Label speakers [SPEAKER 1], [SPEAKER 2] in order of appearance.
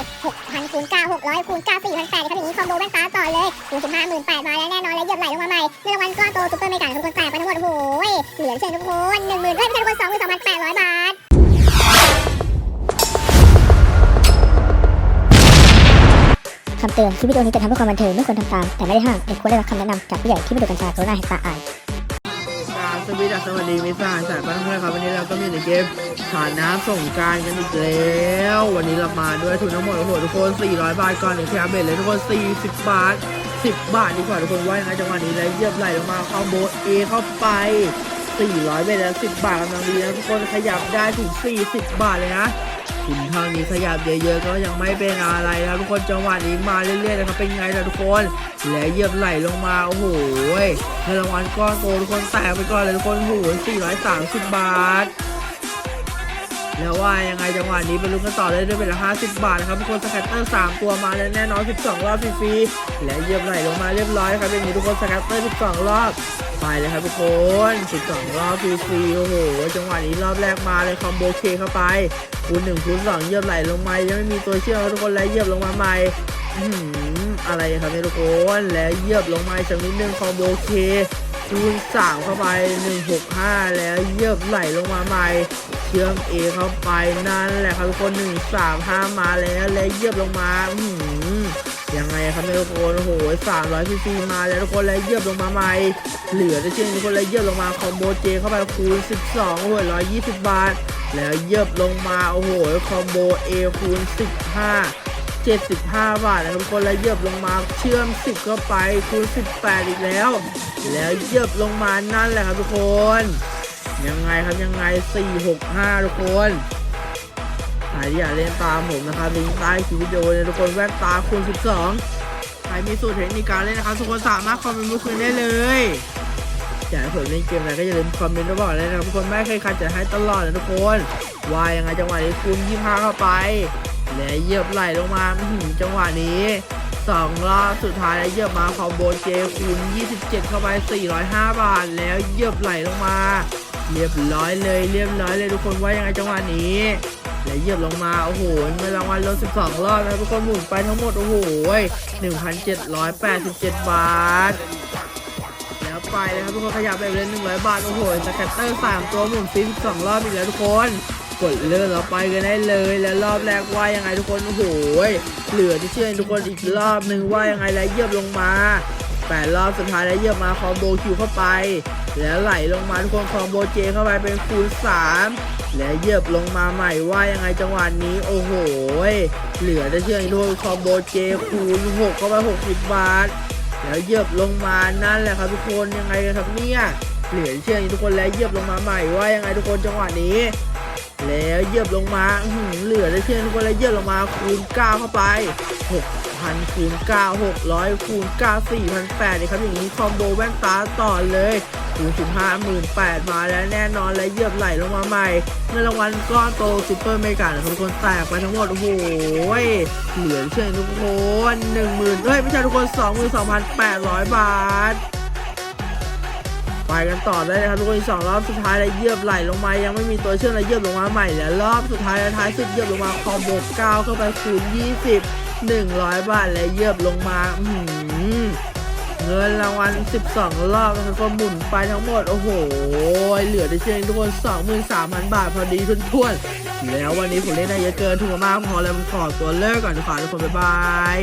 [SPEAKER 1] 6,000คูณ9 600คูณ9 4,800ครับอย่างนี้คอมโบแว่นตาต่อเลยคูณ15 18,000มาแล้วแน่นอนแล้วหยียบไหลลงมาใหม่เงินรางวัลก้อนโตซุปเปอร์เมกาทุกคนแตกไปทั้งหมดโอ้โหเหลือเชิญทุกคน10,000เฮ้ยไม่ใช่ทุกคน22,800 บาท
[SPEAKER 2] คำเตือนคลิปวิดีโอนี้จะทำเพื่อความบันเทิงไม่ควรทำตาม แต่ไม่ได้ห้ามเด็กควรได้รับคำแนะนำจากผู้ใหญ่ที่ไม่ดูกัญชาโคโรนาเฮตาอาย
[SPEAKER 3] สวีดัสวัสดีมิสซายสายบ้านเพื่อนครับวันนี้เราก็มีในเกมฐานน้ำส่งการกันอีกแล้ว วันนี้เรามาด้วยทุนทั้งหมดโอ้โหทุกคน 400 บาทก่อนหนึ่งแคมเบตเลยทุกคน 40 บาท 10 บาทดีกว่าทุกคนว่ายังไงจังหวะนี้แล้วเยียบไหลลงมาเข้าโบสเอเข้าไป 400เบทแล้ว10 บาทกำลังดีนะทุกคนขยับได้ถึง 40 บาทเลยนะ ถึงเท่านี้ขยับเยอะๆก็ยังไม่เป็นอะไรนะทุกคนจังหวะนี้มาเรื่อยๆนะครับเป็นไงล่ะทุกคนและเหยียบไหลลงมาโอ้โหเงินรางวัลก้อนโตทุกคนแตกไปก่อนเลยทุกคนโอ้โห430 บาทแล้วว่ายังไงจังหวะนี้ไปลุ้นกันต่อเลยด้วยเป็นละ50 บาทนะครับทุกคนสแกตเตอร์3ตัวมาแล้วแน่นอน 12 รอบฟรีๆและเยียบไหลลงมาเรียบร้อยครับเป็นนี้ทุกคนสแกตเตอร์ 12 รอบไปเลยครับทุกคน 12 รอบฟรีๆโอ้โหจังหวะนี้รอบแรกมาเลยคอมโบเคเข้าไป คูณ1คูณ2เยียบไหลลงมายังไม่มีตัวเชื่อมทุกคนและเยียบลงมาใหม่อะไรครับเนี่ยทุกคนแล้วเยียบลงมาอีกสักนิดนึงคอมโบเคคูณ3เข้าไปหนึ่งหกห้าแล้วเยียบไหลลงมาใหม่เชื่อมเอเข้าไปนั่นแหละครับทุกคนหนึ่งสามห้ามาแล้วแล้วเยียบลงมาอื้อหือ ทุกคนโอ้โห300ซีซีมาแล้วทุกคนแล้วเยียบลงมาใหม่ เหลือจะเช่นทุกคนแล้วเยียบลงมาคอมโบเจเข้าไปคูณ12โอ้โห120บบาท แล้วเยียบลงมาโอ้โหคอมโบ A คูณ15 75 บาทนะครับทุกคนแล้วเยียบลงมาเชื่อม 10 เข้าไปคูณ18 อีกแล้ว แล้วเยียบลงมานั่นแหละครับทุกคน ยังไงครับยังไง 465 ทุกคนใครที่อยากเล่นตามผมนะครับลิงก์ใต้คลิปวิดีโอเลยทุกคนแว่นตาคูณ12 รมีสูตรเทคนิคการเล่นนะครับทุกคนสามารถคอมเมนต์มาคุยได้เลยอยากให้ผมเล่นเกมอะไรก็อย่าลืมคอมเมนต์มาบอกเลยนะครับทุกคนไม่เคยขัดจะให้ตลอดนะทุกคนว่ายังไงจังหวะนี้คูณ25เข้าไป และเหยียบไหลลงมาหจังหวะนี้สองรอบสุดท้ายแล้วเหยียบมาคอมโบเจคูณ27 เข้าไป 405 บาท แล้วเหยียบไหลลงมา เรียบร้อยเลยเรียบร้อยเลยทุกคนว่ายังไงจังหวะนี้ แล้วเหยียบลงมา โอ้โหเงินรางวัลลด12 รอบนะทุกคนหมุนไปทั้งหมด โอ้โห1,787 บาท แล้วไปเลยครับทุกคนขยับแบบเลย100 บาท โอ้โหสแกตเตอร์3ตัวหมุนฟิส12 รอบอีกแล้วทุกคนกดเลื่อนเราไปกันได้เลยแล้วรอบแรกว่ายังไงทุกคนโอ้โหเหลือที่เชื่อทุกคนอีกรอบหนึ่งว่ายังไงแล้วเยียบลงมา แปดรอบสุดท้ายแล้วเยียบมาคอมโบคิวเข้าไป แล้วไหลลงมาทุกคนคอมโบเจเข้าไปเป็นคูณ3แล้วเยียบลงมาใหม่ว่ายังไงจังหวะนี้โอ้โห เหลือจะเชื่ออีกทุกคนคอมโบเจคูณ6เข้าไป 60 บาท แล้วเยียบลงมานั่นแหละครับทุกคนยังไงกันครับเนี่ยเหลือเชื่ออีกทุกคนแล้วเยียบลงมาใหม่ว่ายังไงทุกคนจังหวะนี้ แล้วเยียบลงมาหืเหลือได้เช่นทุกคนแล้วเยียบลงมาคูณ9เข้าไป 6,000คูณ9 600คูณ9 4,800นี่ครับอย่างนี้คอมโบแว่นตาต่อเลยคูณ15 18,000มาแล้วแน่นอนแล้วเหยียบไหลลงมาใหม่เงินรางวัลก้อนโตซูเปอร์เมกาทุกคนแตกไปทั้งหมดโอ้โหเหลือเช่นทุกคน10,000เฮ้ยไม่ใช่ทุกคน 22,800 บาทไปกันต่อได้เลยครับทุกคนสองรอบสุดท้ายแล้วเยียบไหลลงมายังไม่มีตัวเชื่อมแล้วเยียบลงมาใหม่แล้วรอบสุดท้ายและท้ายสุดเยียบลงมาคอมโบ9เข้าไปคูณ20 100 บาทและเยียบลงมาหเงินรางวัล 12 รอบแล้วก็หมุนไปทั้งหมด โอ้โห เหลือได้เชื่อทุกคน 23,000 บาทพอดีทุนๆ แล้ววันนี้ผมเล่นได้เยอะเกินถูกมากพอแล้วผมขอตัวเลิกก่อนดีกว่าทุกคน บ๊ายบาย